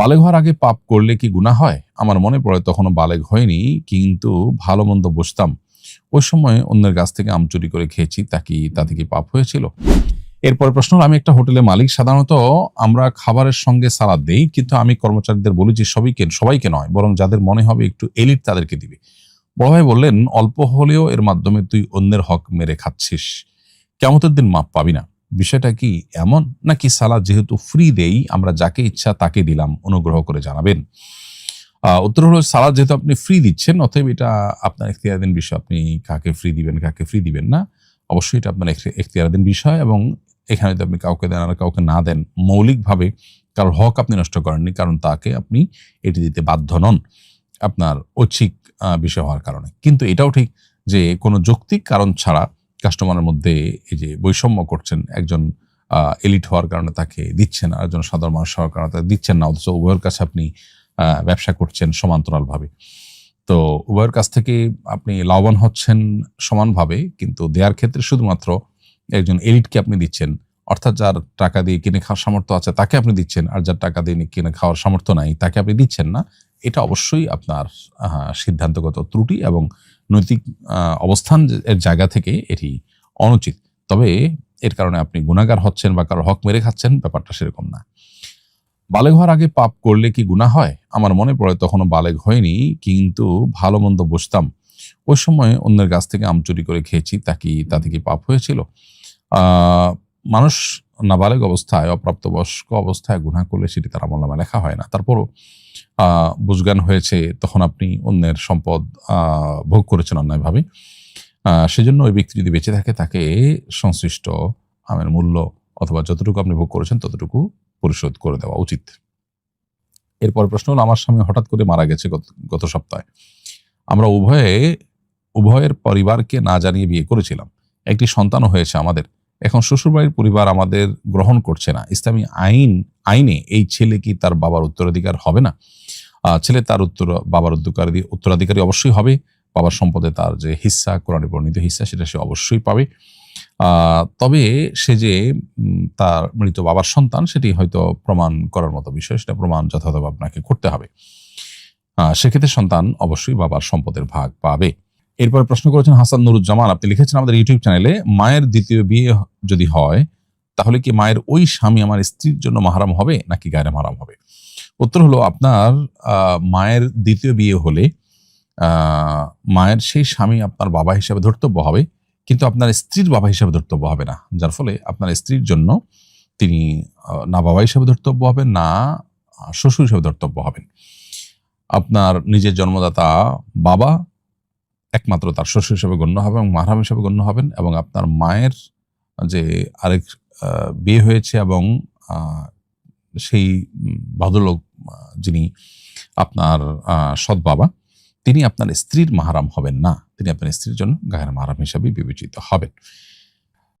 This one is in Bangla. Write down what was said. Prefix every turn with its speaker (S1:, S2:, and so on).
S1: বালেগ হওয়ার আগে পাপ করলে কি গুনাহ হয়? আমার মনে পড়ে তখনও বালেগ হয়নি, কিন্তু ভালো মন্দ বসতাম ওই সময় অন্যের কাছ থেকে আম চুরি করে খেয়েছি, তা কি তাতে কি পাপ হয়েছিল? এরপরে প্রশ্ন আমি একটা হোটেলে মালিক, সাধারণত আমরা খাবারের সঙ্গে সালাদ দিই, কিন্তু আমি কর্মচারীদের বলি যে সবাইকে সবাইকে নয়, বরং যাদের মনে হবে একটু এলিট তাদেরকে দিবে। বড় ভাই বললেন, অল্প হলেও এর মাধ্যমে তুই অন্যের হক মেরে খাচ্ছিস। কেমতের দিন মাপ পাবি না। বিষয়টা কি এমন? নাকি সালাদ যেহেতু ফ্রি দেই, আমরা যাকে ইচ্ছা তাকে দিলাম, অনুগ্রহ করে জানাবেন। উত্তর হলো সালাদ যেহেতু আপনি ফ্রি দিচ্ছেন, অতএব এটা আপনার এখতিয়ারাধীন বিষয়। আপনি কাকে ফ্রি দিবেন, কাকে ফ্রি দিবেন না, অবশ্যই এটা আপনার এখ- এখতিয়ারাধীন বিষয় এবং এখানে যদি আপনি কাউকে দেন আর কাউকে না দেন, মৌলিকভাবে কারোর হক আপনি নষ্ট করেননি, কারণ তাকে আপনি এটি দিতে বাধ্য নন আপনার ঐচ্ছিক বিষয় হওয়ার কারণে। কিন্তু এটাও ঠিক যে কোনো যৌক্তিক কারণ ছাড়া কাস্টমারের মধ্যে এই যে বৈষম্য করছেন, একজন এলিট হওয়ার কারণে তাকে দিচ্ছেন আর একজন সাধারণ মানুষ হওয়ার কারণে তাকে দিচ্ছেন না, অথচ উভয়ের কাছে আপনি ব্যবসা করছেন সমান্তরালভাবে। তো উভয়ের কাছ থেকে আপনি লাভবান হচ্ছেন সমানভাবে, কিন্তু দেওয়ার ক্ষেত্রে শুধুমাত্র একজন এলিটকে আপনি দিচ্ছেন। অর্থাৎ যার টাকা দিয়ে কিনে খাওয়ার সামর্থ্য আছে তাকে আপনি দিচ্ছেন, আর যার টাকা দিয়ে কিনে খাওয়ার সামর্থ্য নাই তাকে আপনি দিচ্ছেন না। এটা অবশ্যই আপনার সিদ্ধান্তগত ত্রুটি এবং নৈতিক অবস্থান এর জায়গা থেকে এটি অনুচিত। তবে এর কারণে আপনি গুণাগার হচ্ছেন বা কারও হক মেরে খাচ্ছেন, ব্যাপারটা সেরকম না। বালেগ হওয়ার আগে পাপ করলে কি গুণা হয়? আমার মনে পড়ে তখনও বালেগ হয়নি, কিন্তু ভালো মন্দ বসতাম ওই সময় অন্যের কাছ থেকে আম চুরি করে খেয়েছি, তা কি তাতে কি পাপ হয়েছিল? মানুষ নাবালেগ অবস্থায়, অপ্রাপ্তবয়স্ক অবস্থায় গুণা করলে সেটি তার আমল নামে লেখা হয় না। তারপরও বুঝজ্ঞান হয়েছে, তখন আপনি অন্যের সম্পদ ভোগ করেছেন অন্যায়ভাবে। সেজন্য ওই ব্যক্তি যদি বেঁচে থাকে, তাকে সংশ্লিষ্ট আমের মূল্য অথবা যতটুকু আপনি ভোগ করেছেন, ততটুকু পরিশোধ করে দেওয়া উচিত। এরপর প্রশ্ন হলো, আমার স্বামী হঠাৎ করে মারা গেছে গত সপ্তাহে। আমরা উভয়ে, উভয়ের পরিবারকে না জানিয়ে বিয়ে করেছিলাম। একটি সন্তানও হয়েছে আমাদের। এখন শ্বশুরবাড়ির পরিবার আমাদের গ্রহণ করছে না। ইসলামী আইন, আইনে এই ছেলে কি তার বাবার উত্তরাধিকার হবে না? ছেলে তার উত্তর, বাবার উত্তরাধিকারী উত্তরাধিকারী অবশ্যই হবে। বাবার সম্পদে তার যে হিস্সা কোরআনে বর্ণিত হিস্সা সেটা সে অবশ্যই পাবে। তবে সে যে তার মৃত বাবার সন্তান, সেটি হয়তো প্রমাণ করার মতো বিষয়, সেটা প্রমাণ যথাযথভাবে আপনাকে করতে হবে। সেক্ষেত্রে সন্তান অবশ্যই বাবার সম্পদের ভাগ পাবে। এরপরে প্রশ্ন করেছেন হাসান নুরুজ্জামান, আপনি লিখেছেন আমাদের ইউটিউব চ্যানেলে, মায়ের দ্বিতীয় বিয়ে যদি হয়, তাহলে কি মায়ের ওই স্বামী আমার স্ত্রীর জন্য মাহারাম হবে, নাকি গায়রে মাহারাম হবে? উত্তর হলো আপনার মায়ের দ্বিতীয় বিয়ে হলে মায়ের সেই স্বামী আপনার বাবা হিসেবে ধর্তব্য হবে, কিন্তু আপনার স্ত্রীর বাবা হিসেবে ধর্তব্য হবে না। যার ফলে আপনার স্ত্রীর জন্য তিনি না বাবা হিসেবে ধর্তব্য হবেন, না শ্বশুর হিসেবে ধর্তব্য হবেন। আপনার নিজের জন্মদাতা বাবা একমাত্র তার শ্বশুর হিসেবে গণ্য হবে এবং মাহরাম হিসেবে গণ্য হবেন এবং আপনার মায়ের যে আরেক বিয়ে হয়েছে এবং সেই ভদ্রলোক যিনি আপনার সৎ বাবা, তিনি আপনার স্ত্রীর মাহারাম হবেন না। তিনি আপনার স্ত্রীর জন্য গায়ের মাহারাম হিসাবে বিবেচিত হবেন।